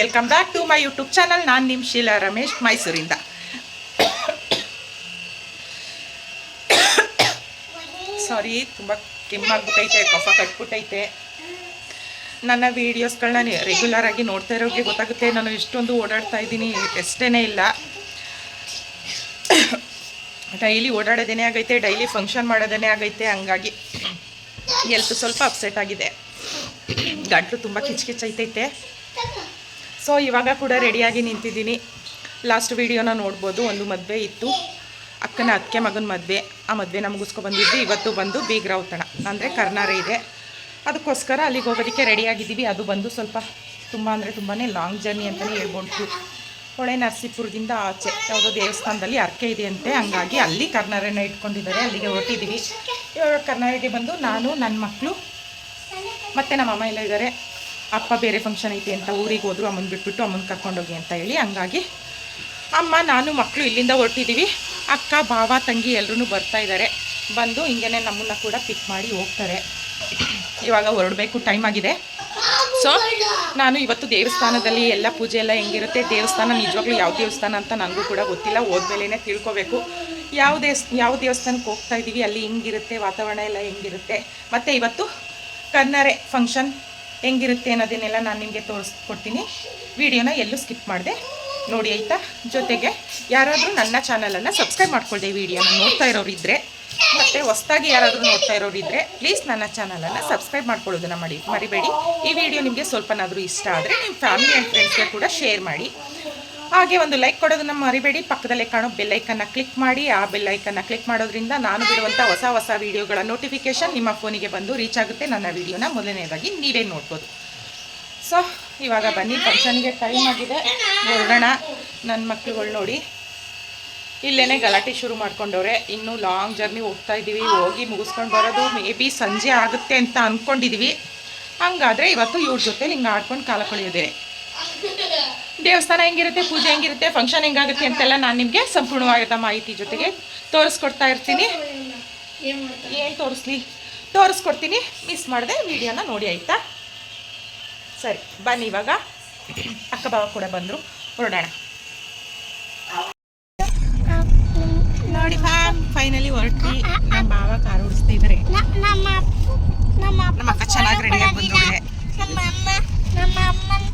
Welcome back to my YouTube channel ನಾನು ನಿಮ್ಮ ಶೀಲಾ ರಮೇಶ್, ಮೈಸೂರಿಂದ. ಸಾರಿ ತುಂಬ ಕೆಮ್ಮಾಗ್ಬಿಟ್ಟೈತೆ, ಕಫ ಕಟ್ಬಿಟ್ಟೈತೆ. ನನ್ನ ವೀಡಿಯೋಸ್ಗಳನ್ನ ರೆಗ್ಯುಲರ್ ಆಗಿ ನೋಡ್ತಾ ಇರೋರಿಗೆ ಗೊತ್ತಾಗುತ್ತೆ. ನಾನು ಎಷ್ಟೊಂದು ಓಡಾಡ್ತಾ ಇದ್ದೀನಿ ಎಷ್ಟೇ ಇಲ್ಲ. ಡೈಲಿ ಓಡಾಡೋದೇನೆ ಆಗೈತೆ ಡೈಲಿ ಫಂಕ್ಷನ್ ಮಾಡೋದೇನೆ ಆಗೈತೆ. ಹಂಗಾಗಿ ಎಲ್ತು ಸ್ವಲ್ಪ ಅಪ್ಸೆಟ್ ಆಗಿದೆ. ಗಂಟ್ಲು ತುಂಬ ಕಿಚ್ಕಿಚ್ಚೈತೈತೆ ಸೊ ಇವಾಗ ಕೂಡ ರೆಡಿಯಾಗಿ ನಿಂತಿದ್ದೀನಿ. ಲಾಸ್ಟ್ ವೀಡಿಯೋನ ನೋಡ್ಬೋದು. ಒಂದು ಮದುವೆ ಇತ್ತು. ಅಕ್ಕನ ಅತ್ತಿಗೆ ಮಗನ ಮದುವೆ. ಆ ಮದುವೆ ಮುಗಿಸ್ಕೊ ಬಂದಿದ್ವಿ. ಇವತ್ತು ಬಂದು ಬೀಗ್ರಾವ್ತಣ ಅಂದರೆ ಕರ್ನಾರೆ ಇದೆ. ಅದಕ್ಕೋಸ್ಕರ ಅಲ್ಲಿಗೆ ಹೋಗೋದಕ್ಕೆ ರೆಡಿಯಾಗಿದ್ದೀವಿ ಅದು ಬಂದು ಸ್ವಲ್ಪ ತುಂಬ ಅಂದರೆ ತುಂಬಾ ಲಾಂಗ್ ಜರ್ನಿ ಅಂತಲೇ ಹೇಳ್ಬೋದು. ಹೊಳೆ ನರಸೀಪುರದಿಂದ ಆಚೆ, ಯಾವುದೋ ದೇವಸ್ಥಾನದಲ್ಲಿ ಅರ್ಕೆ ಇದೆ ಅಂತೆ. ಹಂಗಾಗಿ ಅಲ್ಲಿ ಕರ್ನಾರನ ಇಟ್ಕೊಂಡಿದ್ದಾರೆ. ಅಲ್ಲಿಗೆ ಹೊರಟಿದ್ದೀವಿ. ಇವಾಗ ಕರ್ನಾರಿಗೆ ಬಂದು ನಾನು ನನ್ನ ಮಕ್ಕಳು ಮತ್ತು ನಮ್ಮ ಅಮ್ಮ ಎಲ್ಲ ಇದ್ದಾರೆ. ಅಪ್ಪ ಬೇರೆ ಫಂಕ್ಷನ್ ಐತೆ ಅಂತ ಊರಿಗೆ ಹೋದ್ರು, ಅಮ್ಮನ ಬಿಟ್ಬಿಟ್ಟು ಅಮ್ಮನ ಕರ್ಕೊಂಡೋಗಿ ಅಂತ ಹೇಳಿ ಹಂಗಾಗಿ ಅಮ್ಮ, ನಾನು ಮಕ್ಕಳು ಇಲ್ಲಿಂದ ಹೊರಟಿದ್ದೀವಿ ಅಕ್ಕ ಬಾವ ತಂಗಿ ಎಲ್ಲರೂ ಬರ್ತಾ ಇದ್ದಾರೆ ಬಂದು ಹಿಂಗೇನೆ ನಮ್ಮನ್ನ ಕೂಡ ಪಿಕ್ ಮಾಡಿ ಹೋಗ್ತಾರೆ. ಇವಾಗ ಹೊರಡಬೇಕು ಟೈಮ್ ಆಗಿದೆ. ಸೊ ನಾನು ಇವತ್ತು ದೇವಸ್ಥಾನದಲ್ಲಿ ಎಲ್ಲ ಪೂಜೆ ಎಲ್ಲ ಹೆಂಗಿರುತ್ತೆ, ದೇವಸ್ಥಾನ ನಿಜವಾಗ್ಲೂ ಯಾವ ದೇವಸ್ಥಾನ ಅಂತ ನನಗೂ ಕೂಡ ಗೊತ್ತಿಲ್ಲ. ಹೋದ್ಮೇಲೆ ತಿಳ್ಕೊಬೇಕು. ಯಾವ ದೇವಸ್, ಯಾವ ದೇವಸ್ಥಾನಕ್ಕೆ ಹೋಗ್ತಾ ಇದ್ದೀವಿ ಅಲ್ಲಿ ಹೆಂಗಿರುತ್ತೆ, ವಾತಾವರಣ ಎಲ್ಲ ಹೆಂಗಿರುತ್ತೆ. ಮತ್ತು ಇವತ್ತು ಕನ್ನರೆ ಫಂಕ್ಷನ್ ಹೆಂಗಿರುತ್ತೆ ಅನ್ನೋದನ್ನೆಲ್ಲ ನಾನು ನಿಮಗೆ ತೋರಿಸ್ಕೊಡ್ತೀನಿ. ವಿಡಿಯೋನ ಎಲ್ಲೂ ಸ್ಕಿಪ್ ಮಾಡಿದೆ. ನೋಡಿ ಆಯಿತಾ? ಜೊತೆಗೆ ಯಾರಾದರೂ ನನ್ನ ಚಾನಲನ್ನು ಸಬ್ಸ್ಕ್ರೈಬ್ ಮಾಡ್ಕೊಳ್ದೆ ವಿಡಿಯೋನ ನೋಡ್ತಾ ಇರೋರು ಇದ್ದರೆ ಮತ್ತು ಹೊಸ್ದಾಗಿ ಯಾರಾದರೂ ನೋಡ್ತಾ ಇರೋರು ಇದ್ದರೆ ಪ್ಲೀಸ್ ನನ್ನ ಚಾನಲನ್ನು ಸಬ್ಸ್ಕ್ರೈಬ್ ಮಾಡ್ಕೊಳ್ಳೋದನ್ನ ಮಾಡಿ, ಮರಿಬೇಡಿ. ಈ ವಿಡಿಯೋ ನಿಮಗೆ ಸ್ವಲ್ಪನಾದರೂ ಇಷ್ಟ ಆದರೆ ನಿಮ್ಮ ಫ್ಯಾಮಿಲಿ ಆ್ಯಂಡ್ ಫ್ರೆಂಡ್ಸ್ಗೆ ಕೂಡ ಶೇರ್ ಮಾಡಿ. ಹಾಗೆ ಒಂದು ಲೈಕ್ ಕೊಡೋದನ್ನ ಮರಿಬೇಡಿ. ಪಕ್ಕದಲ್ಲೇ ಕಾಣೋ ಬೆಲ್ಲೈಕನ್ನ ಕ್ಲಿಕ್ ಮಾಡಿ. ಆ ಬೆಲ್ಲೈಕನ್ನ ಕ್ಲಿಕ್ ಮಾಡೋದ್ರಿಂದ ನಾನು ಬಿಡುವಂಥ ಹೊಸ ಹೊಸ ವೀಡಿಯೋಗಳ ನೋಟಿಫಿಕೇಷನ್ ನಿಮ್ಮ ಫೋನಿಗೆ ಬಂದು ರೀಚ್ ಆಗುತ್ತೆ. ನನ್ನ ವೀಡಿಯೋನ ಮೊದಲನೇದಾಗಿ ನೀವೇ ನೋಡ್ಬೋದು. ಸೊ ಇವಾಗ ಬನ್ನಿ. ಫಂಕ್ಷನ್ಗೆ ಟೈಮ್ ಆಗಿದೆ. ಹೊರಡೋಣ ನನ್ನ ಮಕ್ಳುಗಳು ನೋಡಿ. ಇಲ್ಲೇನೆ ಗಲಾಟೆ ಶುರು ಮಾಡ್ಕೊಂಡವ್ರೆ. ಇನ್ನೂ ಲಾಂಗ್ ಜರ್ನಿ ಹೋಗ್ತಾ ಇದ್ದೀವಿ. ಹೋಗಿ ಮುಗಿಸ್ಕೊಂಡು ಬರೋದು ಮೇ ಬಿ ಸಂಜೆ ಆಗುತ್ತೆ ಅಂತ ಅಂದ್ಕೊಂಡಿದ್ದೀವಿ ಹಂಗಾದರೆ ಇವತ್ತು ಇವ್ರ ಜೊತೆ ಹಿಂಗೆ ಆಡ್ಕೊಂಡು ಕಾಲ ಕಳೆಯೋದೇ ದೇವಸ್ಥಾನ ಹೆಂಗಿರುತ್ತೆ, ಪೂಜೆ ಹೆಂಗಿರುತ್ತೆ ಫಂಕ್ಷನ್ ಹೆಂಗಾಗುತ್ತೆ ಅಂತೆಲ್ಲ ನಾನು ನಿಮಗೆ ಸಂಪೂರ್ಣವಾದ ಮಾಹಿತಿ ಜೊತೆಗೆ ತೋರಿಸ್ಕೊಡ್ತಾ ಇರ್ತೀನಿ. ಏನು ತೋರಿಸ್ಲಿ? ತೋರಿಸ್ಕೊಡ್ತೀನಿ ಮಿಸ್ ಮಾಡಿದೆ ವಿಡಿಯೋನ ನೋಡಿ, ಆಯಿತಾ? ಸರಿ, ಬನ್ನಿ ಇವಾಗ. ಅಕ್ಕ ಬಾವ ಕೂಡ ಬಂದರು. ಹೊರಡೋಣ. ನೋಡಿ ಫೈನಲಿ ಹೊರಟ್ವಿ. ನಮ್ಮ ಬಾವ ಕಾರ್ ಓಡಿಸ್ತಾ ಇದ್ದಾರೆ ನಮ್ಮ ಅಕ್ಕ ಚೆನ್ನಾಗಿ ರೆಡಿಯಾಗಿ ಬಂದೋಗಿದೆ ನಮ್ಮ ಅಮ್ಮ, ನಮ್ಮ ಅಮ್ಮನ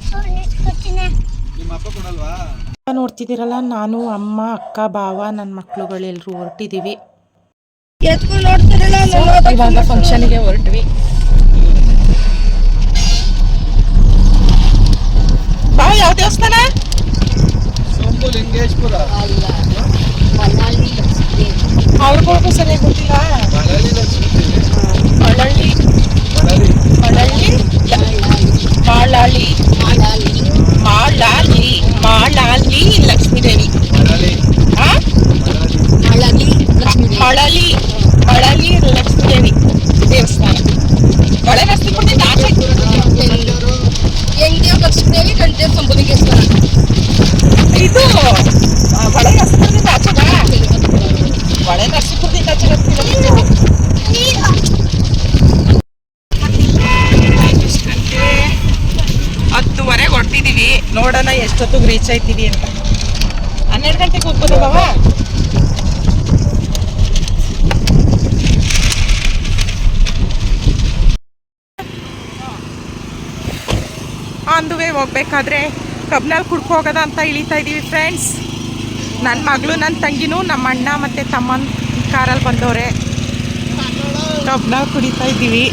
ನೋಡ್ತಿದ್ದೀರಲ್ಲ ನಾನು ಅಮ್ಮ ಅಕ್ಕ ಬಾವ ನನ್ನ ಮಕ್ಕಳುಗಳೆಲ್ಲರೂ ಹೊರಟಿದ್ದೀವಿ ಎತ್ಕೊಂಡು ನೋಡ್ತಿರಲ್ಲ ಇವಾಗ ಫಂಕ್ಷನ್ಗೆ ಹೊರಟ್ವಿ. ಭಾವ ಯಾವ ದೇವಸ್ಥಾನ? ಅವ್ರಿಗೂ ಸರಿಯಾಗಿ ಗೊತ್ತಿಲ್ಲ? ಮಳಲಿ ಲಕ್ಷ್ಮೀ ಬಾಳಾಳಿ ಮಳಲಿ ಮಳಳ್ಳಿ ಮಾಳಾಳಿ ಮಾಳಾಲಿ ಮಾಳಾಲಿ ಲಕ್ಷ್ಮೀದೇವಿ ಮಳಲಿ ಆ? ಮಳಲಿ ಮಳಲಿ ಮಳಲಿ ಲಕ್ಷ್ಮೀದೇವಿ ದೇವಸ್ಥಾನ ಒಳ ರಸ್ತೆ ಕೊಟ್ಟಿದ್ದ ಆಚೆ ಹೆಂಗೆ ಲಕ್ಷ್ಮೀದೇವಿ ಗಂಟೆ ಸಂಬುಲಿಂಗೇಶ್ವರ ಇದು ಆ, ಒಳ ರಸ್ತೆಯಿಂದ ಅಂತ. ಹನ್ನೆರಡು ಗಂಟೆಗೆ ಹೋಗ್ಬೋದು ಬಾವ ಹೋಗ್ಬೇಕಾದ್ರೆ ಕಬ್ನಲ್ಲಿ ಕುಡ್ಕೊ ಹೋಗೋದ ಅಂತ ಇಳಿತಾ ಇದ್ದೀವಿ ಫ್ರೆಂಡ್ಸ್ ನನ್ನ ಮಗಳು ನನ್ನ ತಂಗಿನೂ, ನಮ್ಮ ಅಣ್ಣ ಮತ್ತು ತಮ್ಮನ ಕಾರಲ್ಲಿ ಬಂದವ್ರೆ. ಕಬ್ನಲ್ಲಿ ಕುಡಿತಾ ಇದ್ದೀವಿ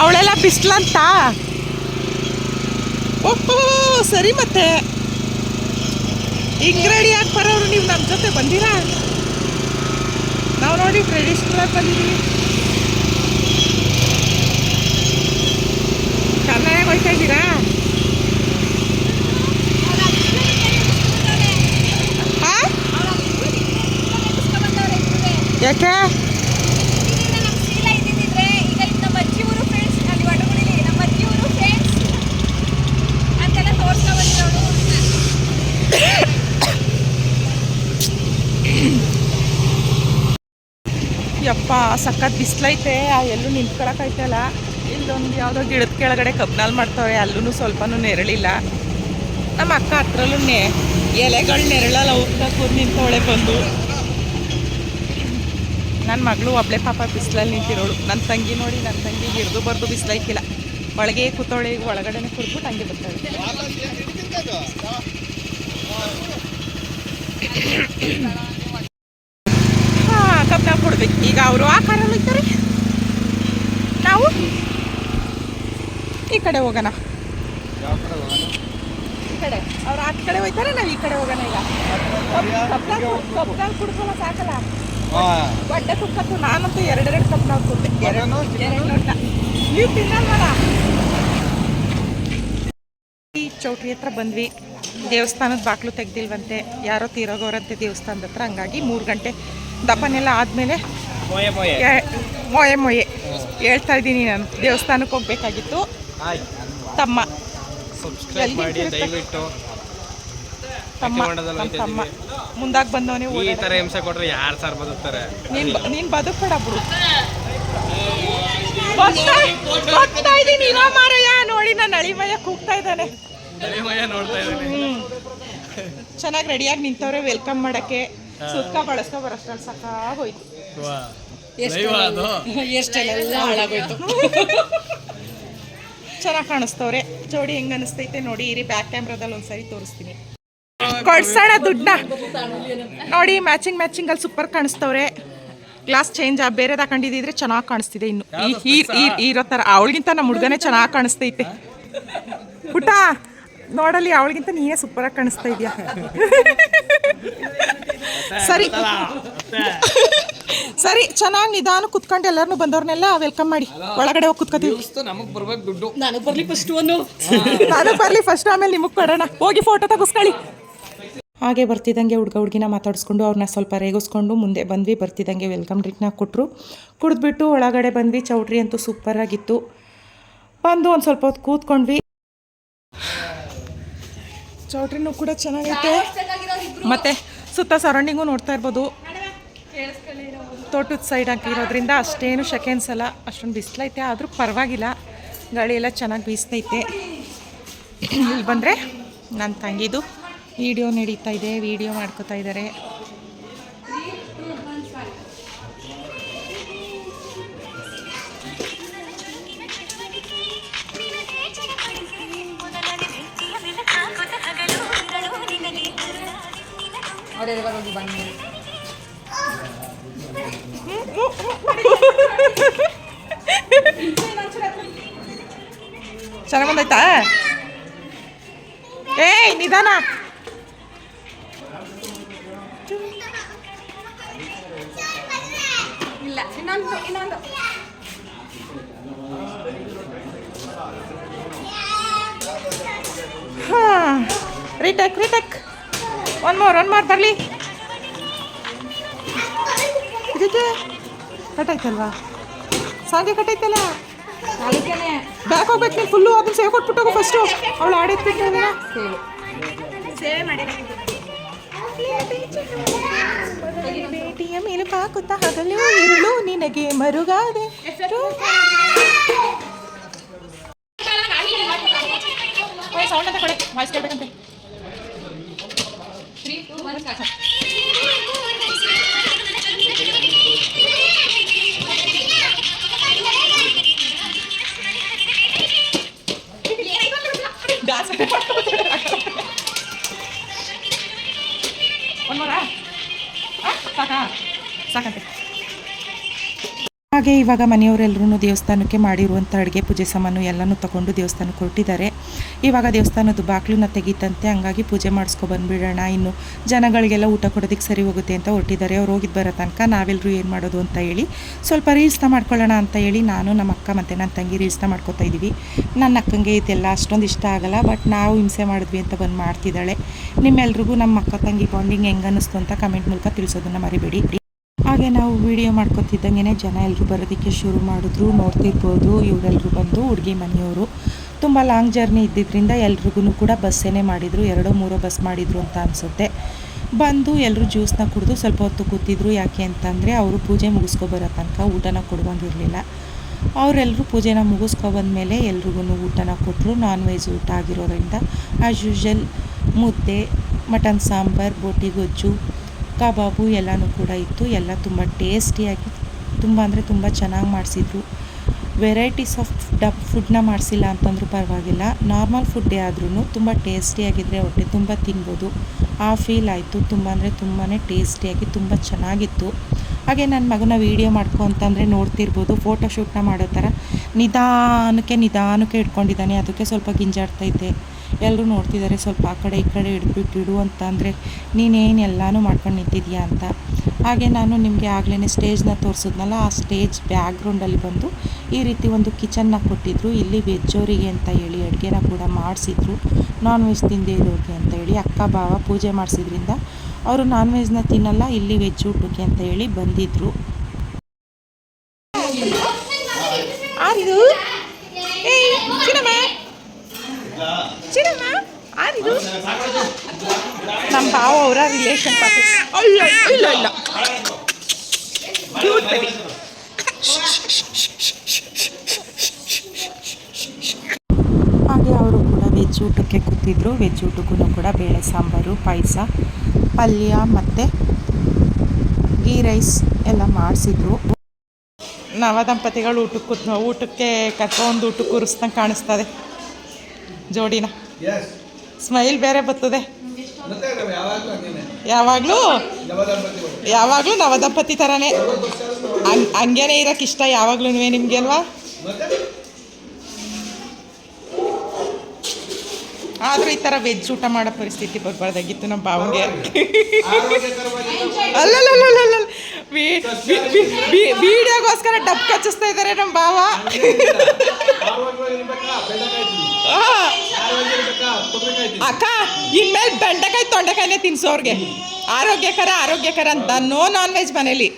ಅವಳೆಲ್ಲ ಬಿಸ್ಲಂತ? ಓಹೋ, ಸರಿ ಮತ್ತೆ. ಹಿಂಗೆ ಬರೋರು ನೀವು ನಮ್ಮ ಜೊತೆ ಬಂದಿರಾ? ನಾವು ನೋಡಿ ಟ್ರೆಡಿಷ್ನಲ್ ಆಗಿ ಬಂದಿದ್ದೀವಿ ಕರ್ನಾಟಕ ಹೋಗ್ತಾ ಇದ್ದೀರಾ? ಯಾಕೆ? ಯಪ್ಪ ಸಖತ್ ಬಿಸ್ಲೈತೆ, ಆ ಎಲ್ಲೂ ನಿಂತ್ಕೊಳಕೈತಲ್ಲ ಇಲ್ಲ ಇಲ್ಲೊಂದು ಯಾವುದೋ ಗಿಡದ ಕೆಳಗಡೆ ಕಬ್ನಾಲ್ ಮಾಡ್ತಾವೆ ಅಲ್ಲೂ ಸ್ವಲ್ಪನೂ ನೆರಳಿಲ್ಲ. ನಮ್ಮ ಅಕ್ಕ ಹತ್ರಲ್ಲೂ ಎಲೆಗಳು ನೆರಳಲ್ಲ ಹೋಗ್ತಾ ಕೂರ್ ನಿಂತವಳೆ ಬಂದು. ನನ್ನ ಮಗಳು ಒಬ್ಳೆ ಪಾಪ ಬಿಸಿಲಲ್ಲಿ ನಿಂತಿರೋಳು. ನನ್ನ ತಂಗಿ ನೋಡಿ ನನ್ನ ತಂಗಿ ಹಿಡಿದು ಬರ್ದು ಬಿಸಿಲೈಕಿಲ್ಲ ಒಳಗೆ ಕೂತವಳೆ, ಈಗ ಒಳಗಡೆನೆ ಕುಡ್ಬಿಟ್ಟು ಹಂಗೆ ಬರ್ತಾಳೆ. ಕಬ್ನ ಈಗ ಅವರು ಆ ಕಾರಲ್ಲಿ ಇದ್ದಾರೆ ನಾವು ಈ ಕಡೆ ಹೋಗೋಣ? ಈ ಕಡೆ. ಅವ್ರು ಆ ಕಡೆ ಹೋಗ್ತಾರೆ ನಾವು ಈ ಕಡೆ ಹೋಗೋಣ ಈಗ. ಕಬ್ನಾಲ್ ಕುಡ್ಕೊಳ ಸಾಕಲ್ಲ. ಬಡ್ಡೆ ಬಟ್ಟೆ ಕುಕ್ಕತ್ತು ನಾನಂತೂ ಎರಡೆರಡು ಕಬ್ನಾಲ್ ಕುಡ್ದೆ ಮಗನು ಎರಡು ಲೋಟ ನೀವು ತಿನ್ನಲ್ವಲ್ಲ ಈ ಚೌಟ್ರಿ ಹತ್ರ ಬಂದ್ವಿ. ದೇವಸ್ಥಾನದ ಬಾಕ್ಲು ತೆಗ್ದಿಲ್ವಂತೆ. ಯಾರೋ ತೀರೋಗೋರಂತೆ ದೇವಸ್ಥಾನದ ಹತ್ರ. ಹಂಗಾಗಿ ಮೂರು ಗಂಟೆ ದಪ್ಪನೆಲ್ಲ ಆದಮೇಲೆ ಮೊಯೆ ಮೊಯೆ. ಹೇಳ್ತಾ ಇದ್ದೀನಿ ನಾನು. ದೇವಸ್ಥಾನಕ್ಕೆ ಹೋಗ್ಬೇಕಾಗಿತ್ತು. ತಮ್ಮ. ತಮ್ಮ. ತಮ್ಮ. ಮುಂದಾಗಿ ಬಂದವನೇ ಈ ತರ ಹಿಂಸೆ ಕೊಟ್ರೆ ಯಾರು ಸರ್ ಬದುಕ್ತಾರೆ? ನೀನ್ ನೀನ್ ಬದುಕ್ಬೇಡ ಬಿಡು ಬರ್ತಾ ಇದ್ದೀನಿ. ಇರೋ ಮಾರಯ್ಯ ನೋಡಿ ನಾನು ಅಳಿಮಯ್ಯ ಕೂಗ್ತಾ ಇದ್ದಾನೆ. ಚೆನ್ನಾಗಿ ರೆಡಿಯಾಗಿ ನಿಂತವ್ರೆ ವೆಲ್ಕಮ್ ಮಾಡಕ್ಕೆ. ಸುತ್ತ ಬಳಸ್ಕೊ ಬರೋಷ್ಟ್ರಲ್ಲಿ ಸಾಕಾಗೋಯ್ತು. ಎಷ್ಟೆಲ್ಲ ಅದು. ಚೆನ್ನಾಗಿ ಕಾಣಿಸ್ತವ್ರೆ. ಜೋಡಿ ಹೆಂಗ್ ಅನಿಸ್ತೈತೆ ನೋಡಿ ಇರಿ ಬ್ಯಾಕ್ ಕ್ಯಾಮ್ರಾದಲ್ಲಿ ಒಂದ್ಸರಿ ತೋರಿಸ್ತೀನಿ. ಕೊಡ್ಸೋಣ ದುಡ್ಡನ್ನ ನೋಡಿ ಮ್ಯಾಚಿಂಗ್ ಮ್ಯಾಚಿಂಗ್ ಅಲ್ಲಿ ಸೂಪರ್ ಕಾಣಿಸ್ತವ್ರೆ. ಗ್ಲಾಸ್ ಚೇಂಜ್ ಬೇರೆ ತಕೊಂಡಿದ್ರೆ ಚೆನ್ನಾಗಿ ಕಾಣಿಸ್ತಿದೆ ಇನ್ನು. ಈ- ಈ- ಈ- ಇರೋ ಥರ ಅವಳಿಗಿಂತ ನಮ್ಮ ಹುಡುಗನೇ ಚೆನ್ನಾಗಿ ಕಾಣಿಸ್ತೈತೆ. ಪುಟ್ಟ ನೋಡಲಿ ಅವಳಿಗಿಂತ ನೀನೇ ಸೂಪರಾಗಿ ಕಾಣಿಸ್ತಾ ಇದೆಯಾ. ಸರಿ. ಸರಿ ಚೆನ್ನಾಗಿ ನಿಧಾನ ಕುತ್ಕೊಂಡು ಎಲ್ಲರನ್ನೂ ಬಂದವ್ರನ್ನೆಲ್ಲ ವೆಲ್ಕಮ್ ಮಾಡಿ. ಒಳಗಡೆ ಹೋಗಿ ಕುತ್ಕೋತೀವಿ. ನಮಗೆ ಬರ್ಬೇಕು ದುಡ್ಡು ನಾನು ಬರಲಿ ಫಸ್ಟ್ ಆಮೇಲೆ ನಿಮಗೆ ಕೊಡೋಣ. ಹೋಗಿ ಫೋಟೋ ತೆಗಿಸ್ಕೊಳ್ಳಿ. ಹಾಗೆ ಬರ್ತಿದ್ದಂಗೆ ಹುಡುಗ ಹುಡುಗಿನ ಮಾತಾಡಿಸ್ಕೊಂಡು ಅವ್ರನ್ನ ಸ್ವಲ್ಪ ರೇಗಿಸ್ಕೊಂಡು ಮುಂದೆ ಬಂದ್ವಿ. ಬರ್ತಿದ್ದಂಗೆ ವೆಲ್ಕಮ್ ಡ್ರಿಂಕ್ನ ಕೊಟ್ಟರು ಕುಡಿದ್ಬಿಟ್ಟು ಒಳಗಡೆ ಬಂದ್ವಿ. ಚೌಟ್ರಿ ಅಂತೂ ಸೂಪರಾಗಿತ್ತು ಬಂದು ಒಂದು ಸ್ವಲ್ಪ ಹೊತ್ತು ಕೂತ್ಕೊಂಡ್ವಿ. ಚೌಟ್ರಿನೂ ಕೂಡ ಚೆನ್ನಾಗೈತೆ. ಮತ್ತು ಸುತ್ತ ಸರೌಂಡಿಂಗು ನೋಡ್ತಾ ಇರ್ಬೋದು. ತೋಟದ ಸೈಡ್ ಹಾಕಿರೋದ್ರಿಂದ ಅಷ್ಟೇನು ಸೆಕೆ ಅನ್ಸಲ್ಲ ಅಷ್ಟೊಂದು ಬಿಸಿಲೈತೆ ಆದರೂ ಪರವಾಗಿಲ್ಲ. ಗಾಳಿ ಎಲ್ಲ ಚೆನ್ನಾಗಿ ಬೀಸ್ತೈತೆ. ಇಲ್ಲಿ ಬಂದರೆ ನನ್ನ ತಂಗಿದು ವಿಡಿಯೋ ನಡೀತಾ ಇದೆ ವಿಡಿಯೋ ಮಾಡ್ಕೋತಾ ಇದ್ದಾರೆ ಚೆನ್ನಾಗಿ ಬಂದೈತಾ ಏಯ್ ನಿಧಾನ ಹಾಂ retake retake one more one more ಬರಲಿ ಇದಕ್ಕೆ ಕಟ್ಟಾಯ್ತಲ್ವಾ? ಸಾಂಗೆ ಕಟ್ಟಾಯ್ತಲ್ಲ? ಬ್ಯಾಕ್ ಹೋಗ್ಬೇಕು ನೀನು ಫುಲ್ಲು ಅದನ್ನ ಸೇವ್ ಕೊಟ್ಬಿಟ್ಟು ಫಸ್ಟು ಅವಳು ಆಡಿದ್ಬಿಟ್ಟು ಬೇಟಿಯ ಮೇಲೆ ಪಾಕುತ್ತ ಹಗಲು ಇರುಳು ನಿನಗೆ ಮರುಗಾದೆ. ಸೌಂಡ್ ಅಂತ ಕೊಡೆ. ವಾಯ್ಸ್ ಕೇಳ್ಬೇಕಂತೆ ಡಾನ್ಸ್ ಒಂದು ಮರ ಸಾಕಾ ಹಾಗೆ ಇವಾಗ ಮನೆಯವರೆಲ್ಲರೂ ದೇವಸ್ಥಾನಕ್ಕೆ ಮಾಡಿರುವಂಥ ಅಡುಗೆ ಪೂಜೆ ಸಾಮಾನು ಎಲ್ಲನೂ ತಗೊಂಡು ದೇವಸ್ಥಾನಕ್ಕೆ ಹೊರಟಿದ್ದಾರೆ. ಇವಾಗ ದೇವಸ್ಥಾನದ ಬಾಗ್ಲನ್ನ ತೆಗೀತಂತೆ, ಹಂಗಾಗಿ ಪೂಜೆ ಮಾಡಿಸ್ಕೊ ಬಂದುಬಿಡೋಣ. ಇನ್ನು ಜನಗಳಿಗೆಲ್ಲ ಊಟ ಕೊಡೋದಕ್ಕೆ ಸರಿ ಹೋಗುತ್ತೆ ಅಂತ ಹೊರಟಿದ್ದಾರೆ. ಅವ್ರು ಹೋಗಿದ್ದು ಬರೋ ತನಕ ನಾವೆಲ್ಲರೂ ಏನು ಮಾಡೋದು ಅಂತ ಹೇಳಿ ಸ್ವಲ್ಪ ರೀಲ್ಸ್ನ ಮಾಡ್ಕೊಳ್ಳೋಣ ಅಂತ ಹೇಳಿ ನಾನು, ನಮ್ಮ ಅಕ್ಕ ಮತ್ತು ನನ್ನ ತಂಗಿ ರೀಲ್ಸ್ನ ಮಾಡ್ಕೊತಾ ಇದ್ದೀವಿ ನನ್ನ ಅಕ್ಕಂಗೆ ಇದೆಲ್ಲ ಅಷ್ಟೊಂದು ಇಷ್ಟ ಆಗಲ್ಲ, ಬಟ್ ನಾವು ಹಿಂಸೆ ಮಾಡಿದ್ವಿ ಅಂತ ಬಂದು ಮಾಡ್ತಿದ್ದಾಳೆ. ನಿಮ್ಮೆಲ್ರಿಗೂ ನಮ್ಮ ಅಕ್ಕ ತಂಗಿ ಬಾಂಡಿಂಗ್ ಹೆಂಗೆ ಅನ್ನಿಸ್ತು ಅಂತ ಕಮೆಂಟ್ ಮೂಲಕ ತಿಳಿಸೋದನ್ನು ಮರಿಬೇಡಿ. ಹಾಗೆ ನಾವು ವಿಡಿಯೋ ಮಾಡ್ಕೊತಿದ್ದಂಗೆ ಜನ ಎಲ್ಲರೂ ಬರೋದಕ್ಕೆ ಶುರು ಮಾಡಿದ್ರು, ನೋಡ್ತಿರ್ಬೋದು. ಇವರೆಲ್ಲರೂ ಬಂದು ಹುಡುಗಿ ಮನೆಯವರು ತುಂಬ ಲಾಂಗ್ ಜರ್ನಿ ಇದ್ದಿದ್ದರಿಂದ ಎಲ್ರಿಗೂ ಕೂಡ ಬಸ್ಸೇನೆ ಮಾಡಿದರು, ಎರಡೋ ಮೂರೋ ಬಸ್ ಮಾಡಿದರು ಅಂತ ಅನಿಸುತ್ತೆ. ಬಂದು ಎಲ್ಲರೂ ಜ್ಯೂಸ್ನ ಕುಡಿದು ಸ್ವಲ್ಪ ಹೊತ್ತು ಕೂತಿದ್ರು, ಯಾಕೆ ಅಂತಂದರೆ ಅವರು ಪೂಜೆ ಮುಗಿಸ್ಕೊಬರೋ ತನಕ ಊಟನ ಕೊಡುವಂಗಿರಲಿಲ್ಲ ಅವರೆಲ್ಲರೂ ಪೂಜೆನ ಮುಗಿಸ್ಕೊಬಂದ್ಮೇಲೆ ಎಲ್ರಿಗೂ ಊಟನ ಕೊಟ್ಟರು ನಾನ್ ವೆಜ್ ಊಟ ಆಗಿರೋದ್ರಿಂದ ಆ್ಯಸ್ ಯೂಶಲ್ ಮುದ್ದೆ ಮಟನ್ ಸಾಂಬಾರು, ಬೋಟಿ ಗೊಜ್ಜು, ಕಬಾಬು ಎಲ್ಲನೂ ಕೂಡ ಇತ್ತು. ಎಲ್ಲ ತುಂಬ ಟೇಸ್ಟಿಯಾಗಿ ತುಂಬ ಅಂದರೆ ತುಂಬ ಚೆನ್ನಾಗಿ ಮಾಡಿಸಿದ್ರು. ವೆರೈಟೀಸ್ ಆಫ್ ಡಬ್ ಫುಡ್ನ ಮಾಡಿಸಿಲ್ಲ ಅಂತಂದರೂ ಪರವಾಗಿಲ್ಲ. ನಾರ್ಮಲ್ ಫುಡ್ಡೇ ಆದ್ರೂ ತುಂಬ ಟೇಸ್ಟಿಯಾಗಿದ್ದರೆ ಹೊಟ್ಟೆ ತುಂಬ ತಿನ್ಬೋದು. ಆ ಫೀಲ್ ಆಯಿತು. ತುಂಬ ಅಂದರೆ ತುಂಬಾ ಟೇಸ್ಟಿಯಾಗಿ ತುಂಬ ಚೆನ್ನಾಗಿತ್ತು. ಹಾಗೆ ನನ್ನ ಮಗನ ವೀಡಿಯೋ ಮಾಡ್ಕೊ ಅಂತಂದರೆ ನೋಡ್ತಿರ್ಬೋದು. ಫೋಟೋಶೂಟ್ನ ಮಾಡೋ ಥರ ನಿಧಾನಕ್ಕೆ ನಿಧಾನಕ್ಕೆ ಇಟ್ಕೊಂಡಿದ್ದಾನೆ ಅದಕ್ಕೆ ಸ್ವಲ್ಪ ಗಿಂಜಾಡ್ತೈತೆ ಎಲ್ಲರೂ ನೋಡ್ತಿದ್ದಾರೆ. ಸ್ವಲ್ಪ ಆ ಕಡೆ ಈ ಕಡೆ ಹಿಡ್ಬಿಟ್ಟು ಇಡು ಅಂತ ಅಂದರೆ ನೀನೇನು ಎಲ್ಲನೂ ಮಾಡ್ಕೊಂಡು ನಿಂತಿದ್ಯಾ ಅಂತ. ಹಾಗೆ ನಾನು ನಿಮಗೆ ಆಗಲೇ ಸ್ಟೇಜ್ನ ತೋರಿಸಿದ್ನಲ್ಲ, ಆ ಸ್ಟೇಜ್ ಬ್ಯಾಕ್ಗ್ರೌಂಡಲ್ಲಿ ಬಂದು ಈ ರೀತಿ ಒಂದು ಕಿಚನ್ನ ಕೊಟ್ಟಿದ್ರು. ಇಲ್ಲಿ ವೆಜ್ಜೋರಿಗೆ ಅಂತ ಹೇಳಿ ಅಡುಗೆನ ಕೂಡ ಮಾಡಿಸಿದ್ರು. ನಾನ್ ವೆಜ್ ತಿಂದೇ ಇರೋರಿಗೆ ಅಂತ ಹೇಳಿ ಅಕ್ಕ ಭಾವ ಪೂಜೆ ಮಾಡಿಸಿದ್ರಿಂದ, ಅವರು ನಾನ್ ವೆಜ್ನ ತಿನ್ನಲ್ಲ, ಇಲ್ಲಿ ವೆಜ್ ಊಟಕ್ಕೆ ಅಂತ ಹೇಳಿ ಬಂದಿದ್ದರು ಭಾವ ಅವರ ರಿಲೇಷನ್ ಅಲ್ಲ ಇಲ್ಲ ಇಲ್ಲ. ಹಾಗೆ ಅವರು ಕೂಡ ವೆಜ್ ಊಟಕ್ಕೆ ಕೂತಿದ್ರು. ವೆಜ್ ಊಟಕ್ಕೂ ಕೂಡ ಬೇಳೆ ಸಾಂಬಾರು ಪಾಯಸ ಪಲ್ಯ ಮತ್ತು ಗೀ ರೈಸ್ ಎಲ್ಲ ಮಾಡಿಸಿದ್ರು. ನವ ದಂಪತಿಗಳು ಊಟಕ್ಕೆ ಕೂತ್ ಊಟಕ್ಕೆ ಕರ್ಕೊಂಡು ಊಟಕ್ಕೆ ಕೂರಿಸ್ದಂಗೆ ಕಾಣಿಸ್ತದೆ. ಜೋಡಿನ. ಎಸ್ ಸ್ಮೈಲ್ ಬೇರೆ ಬರ್ತದೆ. ನಾವು ಯಾವಾಗಲೂ ಯಾವಾಗ್ಲೂ? ಯಾವಾಗಲೂ ದಂಪತಿ ಯಾವಾಗಲೂ ನವದಂಪತಿ ಥರನೇ ಹಂಗ್ ಹಂಗೇನೆ ಇರೋಕೆ ಇಷ್ಟ ಯಾವಾಗ್ಲೂ ನಿಮಗೆ ಅಲ್ವಾ ಆದ್ರೂ ಈ ಥರ ವೆಜ್ ಊಟ ಮಾಡೋ ಪರಿಸ್ಥಿತಿ ಬರ್ಬಾರ್ದಾಗಿತ್ತು ನಮ್ಮ ಭಾವನಿಗೆ ಅಲ್ಲಲ್ಲಲ್ಲಲ್ಲ. ವಿಡಿಯೋಗೋಸ್ಕರ ಡಬ್ ಕಚ್ಚಿಸ್ತಾ ಇದ್ದಾರೆ ನಮ್ಮ ಬಾವ ಅಕ್ಕ ಇನ್ಮೇಲೆ ಬೆಂಡೆಕಾಯಿ ತೊಂಡೆಕಾಯಿನೇ ಅವ್ರಿಗೆ ಆರೋಗ್ಯಕರ ಆರೋಗ್ಯಕರ ಅಂತ. ನೋ ನಾನ್ ವೆಜ್ ಮನೇಲಿ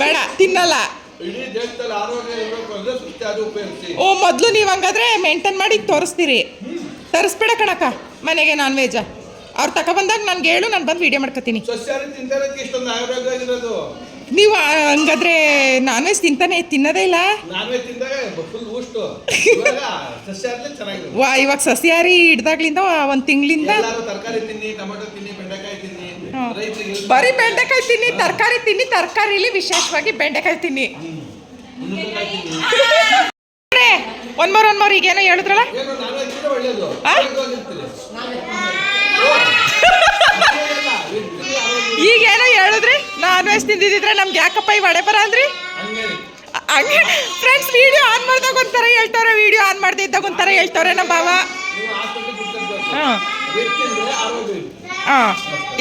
ಬೇಡ ತಿನ್ನಲ್ಲ. ಓ ಮೊದಲು ನೀವು ಹಂಗಾದ್ರೆ ಮೇಂಟೈನ್ ಮಾಡಿ ತೋರಿಸ್ತೀರಿ. ತರಿಸ್ಬೇಡ ಕಣಕ್ಕ ಮನೆಗೆ ನಾನ್ ವೆಜ್ ಅವ್ರು ತಗೊಬಂದಾಗ ನನ್ಗೆ ಹೇಳು ನಾನು ಬಂದು ವೀಡಿಯೋ ಮಾಡ್ಕೊತೀನಿ. ನೀವು ಹಂಗಾದ್ರೆ ನಾನ್ ವೆಜ್ ತಿಂತಾನೆ ತಿನ್ನೋದೇ ಇಲ್ಲ? ವಾ ಇವಾಗ ಸಸ್ಯಾಹಾರಿ ಹಿಡ್ದಾಗ್ಲಿಂದ ಒಂದು ತಿಂಗಳಿಂದ ಬರೀ ಬೆಂಡೆಕಾಯಿ ತಿನ್ನಿ ತರಕಾರಿ ತಿನ್ನಿ ತರಕಾರಿಲಿ ವಿಶೇಷವಾಗಿ ಬೆಂಡೆಕಾಯಿ ತಿನ್ನಿ. ಒಂದ್ ಮೂರ್ ಒಂದ್ ಮೋರ್ ಈಗೇನೋ ಹೇಳಿದ್ರಲ್ಲ ಏನು ನಾನ್ ವೆಜ್ ತಿಂದ್ರೆ ಒಳ್ಳೇದು ಆ? ಆರೋಗ್ಯವಾಗಿರ್ತೀರಿ. ಇಲ್ಲ, ಇದು ತಿಂದ್ರೆ ಆರೋಗ್ಯ ಈಗೇನೋ ಹೇಳಿದ್ರಿ ನಾನ್ ವೆಜ್ ತಿಂದಿದ್ರೆ ನಮ್ಗೆ ಯಾಕಪ್ಪ ಈ ವಡೆ ಬರ ಅಂದ್ರಿ? ಹಂಗೆ. ಫ್ರೆಂಡ್ಸ್ ವಿಡಿಯೋ ಆನ್ ಮಾಡಿದಾಗ ಒಂಥರ ಹೇಳ್ತವ್ರೆ ವಿಡಿಯೋ ಆನ್ ಮಾಡದೇ ಇದ್ದಾಗ ಒಂಥರ ಹೇಳ್ತವ್ರೆ ನಮ್ಮ ಬಾವ ಹಾಂ. ಹಾಂ.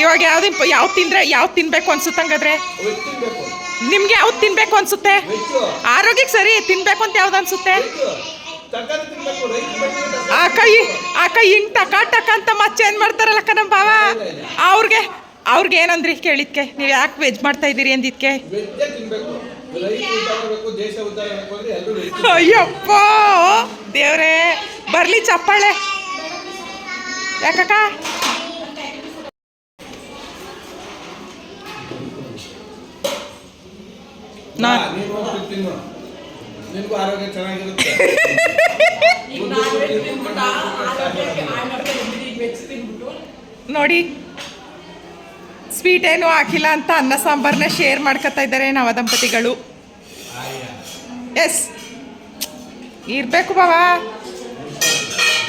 ಇವಾಗ ಯಾವ್ದು ಯಾವ್ದು ತಿಂದ್ರೆ, ಯಾವ್ದು ತಿನ್ಬೇಕು ಅನ್ಸುತ್ತೆ ಹಂಗಾದ್ರೆ? ನಿಮ್ಗೆ ಯಾವ್ದು ತಿನ್ಬೇಕು ಅನ್ಸುತ್ತೆ? ಆರೋಗ್ಯಕ್ಕೆ ಸರಿ, ತಿನ್ಬೇಕು ಅಂತ ಯಾವ್ದು ಅನ್ಸುತ್ತೆ? ಆ ಕೈ ಆ ಕೈ ಹಿಂಗ್ ಟಕ ಟಕ ಅಂತ ಮತ್ತೆ ಚೇಂಜ್ ಮಾಡ್ತಾರಲ್ಲಕ್ಕ ನಮ್ಮ ಬಾವ ಅವ್ರಿಗೆ ಅವ್ರಿಗೆ ಏನಂದ್ರಿ ಕೇಳಿದ್ಕೆ? ನೀವು ಯಾಕೆ ವೆಜ್ ಮಾಡ್ತಾ ಇದ್ದೀರಿ ಅಂದಿದ್ಕೆ? ಅಯ್ಯಪ್ಪ! ದೇವ್ರೇ ಬರ್ಲಿ ಚಪ್ಪಾಳೆ. ಯಾಕಕ್ಕ ನಾ ನೀನು ತಿನ್ನು. ನಿನಗೂ ಆರೋಗ್ಯ ಚೆನ್ನಾಗಿರುತ್ತೆ. ನೋಡಿ ಸ್ವೀಟ್ ಏನು ಹಾಕಿಲ್ಲ ಅಂತ ಅನ್ನ ಸಾಂಬಾರನ್ನ ಶೇರ್ ಮಾಡ್ಕೊತಾ ಇದ್ದಾರೆ ನವ ದಂಪತಿಗಳು. ಎಸ್ ಇರಬೇಕು ಬಾವಾ.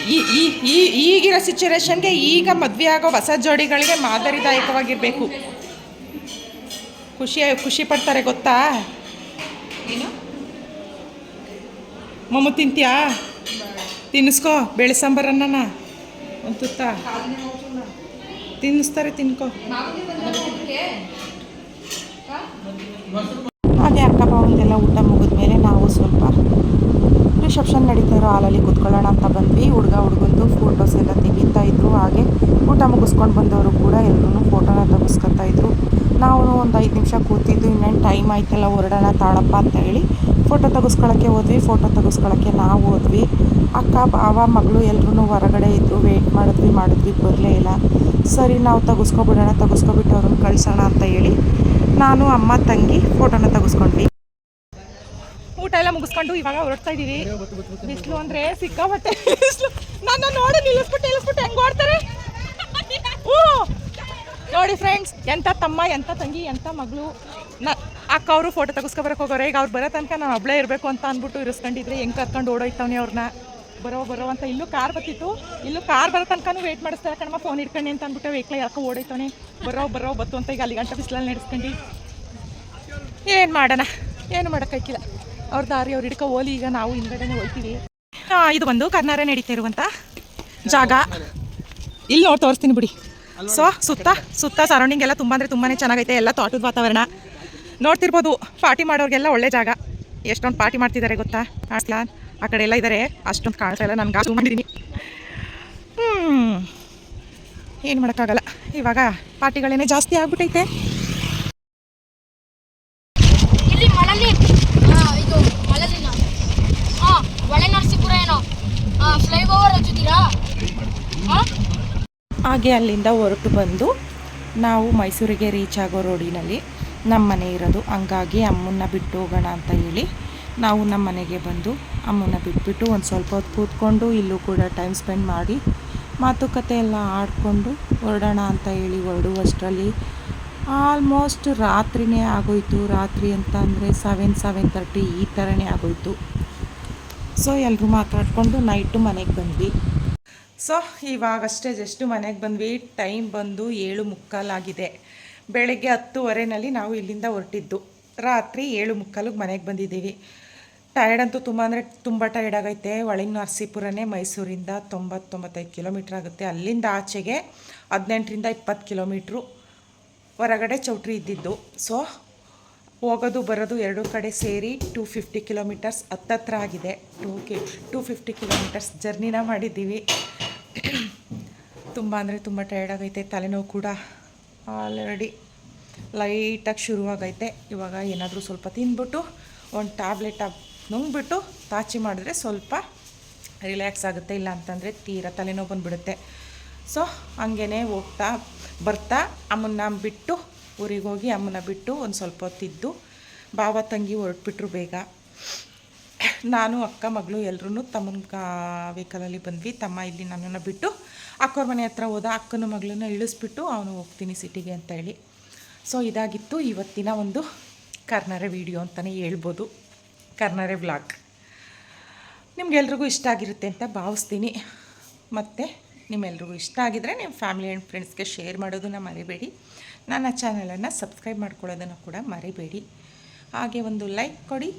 ಈ, ಈ- ಈಗಿರೋ ಸಿಚುವೇಶನ್ಗೆ ಈಗ ಮದುವೆ ಆಗೋ ಹೊಸ ಜೋಡಿಗಳಿಗೆ ಮಾದರಿದಾಯಕವಾಗಿರಬೇಕು. ಖುಷಿ ಖುಷಿ ಪಡ್ತಾರೆ ಗೊತ್ತಾ? ಮೊಮ್ಮ ತಿಂತ್ಯಾ? ತಿನ್ನಿಸ್ಕೋ, ಬೇಳೆ ಸಾಂಬಾರನ್ನ ಒಂದು ತುತ್ತ. ತಿನ್ನಿಸ್ತಾರೆ, ತಿನ್ಕೋ. ಹಾಗೆ ಅಕ್ಕ ಭಾವಂದೆಲ್ಲ ಊಟ ಮುಗಿದ್ಮೇಲೆ ನಾವು ಸ್ವಲ್ಪ ರಿಸೆಪ್ಷನ್ ನಡೀತಾ ಇರೋ ಹಾಲಲ್ಲಿ ಕೂತ್ಕೊಳ್ಳೋಣ ಅಂತ ಬಂದ್ವಿ. ಹುಡುಗ, ಹುಡುಗಂದು ಫೋಟೋಸ್ ಎಲ್ಲ ತೆಗಿತಾ ಇದ್ರು. ಹಾಗೆ ಊಟ ಮುಗಿಸ್ಕೊಂಡು ಬಂದವರು ಕೂಡ ಎಲ್ಲರೂ ಫೋಟೋನ ತೆಗಿಸ್ಕೊತಾ ಇದ್ರು. ನಾವು ಒಂದು ಐದು ನಿಮಿಷ ಕೂತಿದ್ದು, ಇನ್ನೇನು ಟೈಮ್ ಆಯ್ತಲ್ಲ, ಹೊರಡೋಣ ತಾಳಪ್ಪ ಅಂತ ಹೇಳಿ ಫೋಟೋ ತೆಗಿಸ್ಕೊಳ್ಳೋಕ್ಕೆ ಹೋದ್ವಿ. ಫೋಟೋ ತೆಗಿಸ್ಕೊಳ್ಳೋಕ್ಕೆ ನಾವು ಹೋದ್ವಿ. ಅಕ್ಕ ಬಾವ ಮಗಳು ಎಲ್ಲರೂ ಹೊರಗಡೆ ಇದ್ದರು ವೆಯ್ಟ್ ಮಾಡಿದ್ವಿ ಮಾಡಿದ್ವಿ, ಬರಲೇ ಇಲ್ಲ. ಸರಿ, ನಾವು ತೆಗೆಸ್ಕೊಬಿಡೋಣ ತೆಗೆಸ್ಕೊಬಿಟ್ಟು ಅವ್ರನ್ನ ಕಳಿಸೋಣ ಅಂತ ಹೇಳಿ ನಾನು ಅಮ್ಮ, ತಂಗಿ ಫೋಟೋನ ತೆಗಿಸ್ಕೊಂಡ್ವಿ. ಎಲ್ಲ ಮುಗಿಸ್ಕೊಂಡು ಇವಾಗ ಹೊರಡ್ತಾ ಇದ್ದೀವಿ ಬಿಸಿಲು ಅಂದ್ರೆ ಸಿಕ್ಕಾಬಟ್ಟೆ ಬಿಸಿಲು. ನನ್ನ ನೋಡಿ ನಿಲ್ಲಿಸ್ಬಿಟ್ಟು ನಿಲ್ಲಿಸ್ಬಿಟ್ಟು ಹೆಂಗ್ ಓಡ್ತಾರೆ ನೋಡಿ ಫ್ರೆಂಡ್ಸ್ ಎಂಥ ತಮ್ಮ ಎಂಥ ತಂಗಿ ಎಂಥ ಮಗಳು. ನ ಅಕ್ಕ ಅವರು ಫೋಟೋ ತೆಗೆಸ್ಕೊಬರಕ್ಕೆ ಹೋಗೋರೆ. ಈಗ ಅವ್ರು ಬರೋ ತನಕ ನಾನು ಒಬ್ಳೇ ಇರಬೇಕು ಅಂತ ಅಂದ್ಬಿಟ್ಟು ಇರಿಸ್ಕೊಂಡಿದ್ರೆ ಹೆಂಗೆ ಕರ್ಕೊಂಡು ಓಡೋಯ್ತವನೆ ಅವ್ರನ್ನ ಬರೋ ಬರೋ ಅಂತ. ಇಲ್ಲೂ ಕಾರ್ ಬತ್ತಿತ್ತು ಇಲ್ಲೂ ಕಾರ್ ಬರೋ ತನಕನೂ ವೇಟ್ ಮಾಡಿಸ್ತಾರೆ ಕಣಮ್ಮ ಫೋನ್ ಇಟ್ಕೊಂಡು ಅಂತ ಅಂದ್ಬಿಟ್ಟು ವೆಹಿಕಲ್ ಯಾಕೋ ಓಡೈತಾನೆ ಬರೋ ಬರೋ, ಬತ್ತು ಅಂತ ಈಗ ಅಲ್ಲಿ ಗಂಟೆ ಬಿಸಿಲಲ್ಲಿ ನಡೆಸ್ಕೊಂಡು. ಏನು ಮಾಡೋಣ? ಏನು ಮಾಡೋಕ್ಕಾಗಿಲ್ಲ ಅವ್ರ ದಾರಿ ಅವ್ರು ಹಿಡ್ಕೊ ಹೋಲಿ ಈಗ ನಾವು ಹಿಂದ್ಗಡೆನೆ ಹೋಗ್ತೀವಿ ಇದು ಬಂದು ಕರ್ನಾರ ನಡೀತಾ ಇರುವಂಥ ಜಾಗ. ಇಲ್ಲಿ ನೋಡಿ, ತೋರಿಸ್ತೀನಿ ಬಿಡಿ. ಸೊ, ಸುತ್ತ ಸುತ್ತ ಸರೌಂಡಿಂಗ್ ಎಲ್ಲ ತುಂಬ ಅಂದರೆ ತುಂಬಾ ಚೆನ್ನಾಗೈತೆ. ಎಲ್ಲ ತೋಟದ ವಾತಾವರಣ. ನೋಡ್ತಿರ್ಬೋದು, ಪಾರ್ಟಿ ಮಾಡೋರಿಗೆಲ್ಲ ಒಳ್ಳೆ ಜಾಗ. ಎಷ್ಟೊಂದು ಪಾರ್ಟಿ ಮಾಡ್ತಿದ್ದಾರೆ ಗೊತ್ತಾ? ಕಾಣಿಸ್ಲಾ ಆ ಕಡೆ ಎಲ್ಲ ಇದ್ದಾರೆ ಅಷ್ಟೊಂದು ಕಾಣಿಸ್ತಾ ಇಲ್ಲ. ನಾನು ಗಾಸು ಮಾಡಿದ್ದೀನಿ ಹ್ಞೂ ಏನು ಮಾಡೋಕ್ಕಾಗಲ್ಲ. ಇವಾಗ ಪಾರ್ಟಿಗಳೇನೇ ಜಾಸ್ತಿ ಆಗ್ಬಿಟ್ಟೈತೆ ಹಾಗೆ ಅಲ್ಲಿಂದ ಹೊರಟು ಬಂದು ನಾವು ಮೈಸೂರಿಗೆ ರೀಚ್ ಆಗೋ ರೋಡಿನಲ್ಲಿ ನಮ್ಮ ಮನೆ ಇರೋದು. ಹಂಗಾಗಿ ಅಮ್ಮನ್ನ ಬಿಟ್ಟು ಹೋಗೋಣ ಅಂತ ಹೇಳಿ ನಾವು ನಮ್ಮ ಮನೆಗೆ ಬಂದು ಅಮ್ಮನ ಬಿಟ್ಬಿಟ್ಟು ಒಂದು ಸ್ವಲ್ಪ ಹೊತ್ತು ಕೂತ್ಕೊಂಡು ಇಲ್ಲೂ ಕೂಡ ಟೈಮ್ ಸ್ಪೆಂಡ್ ಮಾಡಿ ಮಾತುಕತೆ ಎಲ್ಲ ಆಡಿಕೊಂಡು ಹೊರಡೋಣ ಅಂತ ಹೇಳಿ ಹೊರಡುವಷ್ಟರಲ್ಲಿ ಆಲ್ಮೋಸ್ಟ್ ರಾತ್ರಿನೇ ಆಗೋಯ್ತು. ರಾತ್ರಿ ಅಂತ ಅಂದರೆ ಸೆವೆನ್ ಸೆವೆನ್ ತರ್ಟಿ ಈ ಥರನೇ ಆಗೋಯ್ತು. ಸೊ ಎಲ್ಲರೂ ಮಾತಾಡಿಕೊಂಡು ನೈಟು ಮನೆಗೆ ಬಂದ್ವಿ. ಸೊ ಇವಾಗಷ್ಟೇ ಜಸ್ಟು ಮನೆಗೆ ಬಂದ್ವಿ. ಟೈಮ್ ಬಂದು ಏಳು ಮುಕ್ಕಾಲಾಗಿದೆ ಬೆಳಗ್ಗೆ ಹತ್ತುವರೆನಲ್ಲಿ ನಾವು ಇಲ್ಲಿಂದ ಹೊರಟಿದ್ದು. ರಾತ್ರಿ ಏಳು ಮುಕ್ಕಾಲಿಗೆ ಮನೆಗೆ ಬಂದಿದ್ದೀವಿ. ಟಯರ್ಡ್ ಅಂತೂ ತುಂಬ ಅಂದರೆ ತುಂಬ ಟಯರ್ಡ್ ಆಗೈತೆ. ಒಳಗೆ ನರಸೀಪುರನೇ ಮೈಸೂರಿಂದ ತೊಂಬತ್ತೊಂಬತ್ತೈದು ಕಿಲೋಮೀಟ್ರ್ ಆಗುತ್ತೆ. ಅಲ್ಲಿಂದ ಆಚೆಗೆ ಹದಿನೆಂಟರಿಂದ ಇಪ್ಪತ್ತು ಕಿಲೋಮೀಟ್ರು ಹೊರಗಡೆ ಚೌಟ್ರಿ ಇದ್ದಿದ್ದು. ಸೊ ಹೋಗೋದು ಬರೋದು ಎರಡು ಕಡೆ ಸೇರಿ ಟೂ ಫಿಫ್ಟಿ ಕಿಲೋಮೀಟರ್ಸ್ ಹತ್ತತ್ರ ಆಗಿದೆ. ಟೂ ಕಿ ಟೂ ಫಿಫ್ಟಿ ಕಿಲೋಮೀಟರ್ಸ್ ಜರ್ನಿನ ಮಾಡಿದ್ದೀವಿ. ತುಂಬ ಅಂದರೆ ತುಂಬ ಟಯರ್ಡ್ ಆಗೈತೆ. ತಲೆನೋವು ಕೂಡ ಆಲ್ರೆಡಿ ಲೈಟಾಗಿ ಶುರುವಾಗೈತೆ. ಇವಾಗ ಏನಾದರೂ ಸ್ವಲ್ಪ ತಿಂದ್ಬಿಟ್ಟು ಒಂದು ಟ್ಯಾಬ್ಲೆಟ್ ನುಂಗ್ಬಿಟ್ಟು ತಾಚಿ ಮಾಡಿದ್ರೆ ಸ್ವಲ್ಪ ರಿಲ್ಯಾಕ್ಸ್ ಆಗುತ್ತೆ, ಇಲ್ಲ ಅಂತಂದರೆ ತೀರಾ ತಲೆನೋವು ಬಂದುಬಿಡುತ್ತೆ. ಸೊ ಹಂಗೇ ಹೋಗ್ತಾ ಬರ್ತಾ ಅಮ್ಮನ್ನ ಬಿಟ್ಟು ಊರಿಗೆ ಹೋಗಿ ಅಮ್ಮನ ಬಿಟ್ಟು ಒಂದು ಸ್ವಲ್ಪ ಹೊತ್ತಿದ್ದು ಬಾವ ತಂಗಿ ಹೊರಟ್ಬಿಟ್ರು ಬೇಗ. ನಾನು, ಅಕ್ಕ, ಮಗಳು ಎಲ್ಲರೂ ತಮ್ಮನ ವೆಹಿಕಲಲ್ಲಿ ಬಂದ್ವಿ. ತಮ್ಮ ಇಲ್ಲಿ ನನ್ನನ್ನು ಬಿಟ್ಟು ಅಕ್ಕವ್ರ ಮನೆ ಹತ್ರ ಹೋದ ಅಕ್ಕನ ಮಗಳನ್ನ ಇಳಿಸ್ಬಿಟ್ಟು ಅವನು ಹೋಗ್ತೀನಿ ಸಿಟಿಗೆ ಅಂತ ಹೇಳಿ. ಸೊ ಇದಾಗಿತ್ತು ಇವತ್ತಿನ ಒಂದು ಕರ್ನರ ವಿಡಿಯೋ ಅಂತಲೇ ಹೇಳ್ಬೋದು. ಕರ್ನಾರೆ ವ್ಲಾಗ್. ನಿಮ್ಗೆಲ್ರಿಗೂ ಇಷ್ಟ ಆಗಿರುತ್ತೆ ಅಂತ ಭಾವಿಸ್ತೀನಿ. ಮತ್ತು ನಿಮ್ಮೆಲ್ರಿಗೂ ಇಷ್ಟ ಆಗಿದರೆ ನಿಮ್ಮ ಫ್ಯಾಮಿಲಿ ಆ್ಯಂಡ್ ಫ್ರೆಂಡ್ಸ್ಗೆ ಶೇರ್ ಮಾಡೋದನ್ನು ಮರಿಬೇಡಿ. ನನ್ನ ಚಾನಲನ್ನು ಸಬ್ಸ್ಕ್ರೈಬ್ ಮಾಡ್ಕೊಳ್ಳೋದನ್ನು ಕೂಡ ಮರಿಬೇಡಿ. ಹಾಗೆ ಒಂದು ಲೈಕ್ ಕೊಡಿ.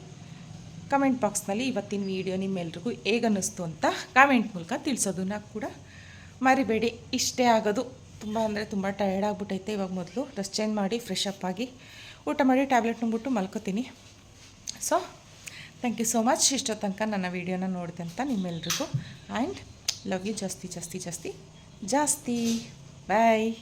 ಕಮೆಂಟ್ ಬಾಕ್ಸ್ನಲ್ಲಿ ಇವತ್ತಿನ ವಿಡಿಯೋ ನಿಮ್ಮೆಲ್ರಿಗೂ ಹೇಗನ್ನಿಸ್ತು ಅಂತ ಕಾಮೆಂಟ್ ಮೂಲಕ ತಿಳಿಸೋದನ್ನ ಕೂಡ ಮರಿಬೇಡಿ. ಇಷ್ಟೇ ಆಗೋದು. ತುಂಬ ಅಂದರೆ ತುಂಬ ಟಯರ್ಡ್ ಆಗಿಬಿಟ್ಟೈತೆ ಇವಾಗ ಮೊದಲು. ಡ್ರೆಸ್ ಚೇಂಜ್ ಮಾಡಿ ಫ್ರೆಶ್ ಅಪ್ ಆಗಿ ಊಟ ಮಾಡಿ ಟ್ಯಾಬ್ಲೆಟ್ ನುಂಗ್ಬಿಟ್ಟು ಮಲ್ಕೋತೀನಿ. So thank you so much ಇಷ್ಟೋ ತನಕ ನನ್ನ ವೀಡಿಯೋನ ನೋಡಿದೆ ಅಂತ ನಿಮ್ಮೆಲ್ರಿಗೂ. ಆ್ಯಂಡ್ ಲವ್ ಯು ಜಾಸ್ತಿ ಜಾಸ್ತಿ ಜಾಸ್ತಿ. ಜಾಸ್ತಿ. ಬಾಯ್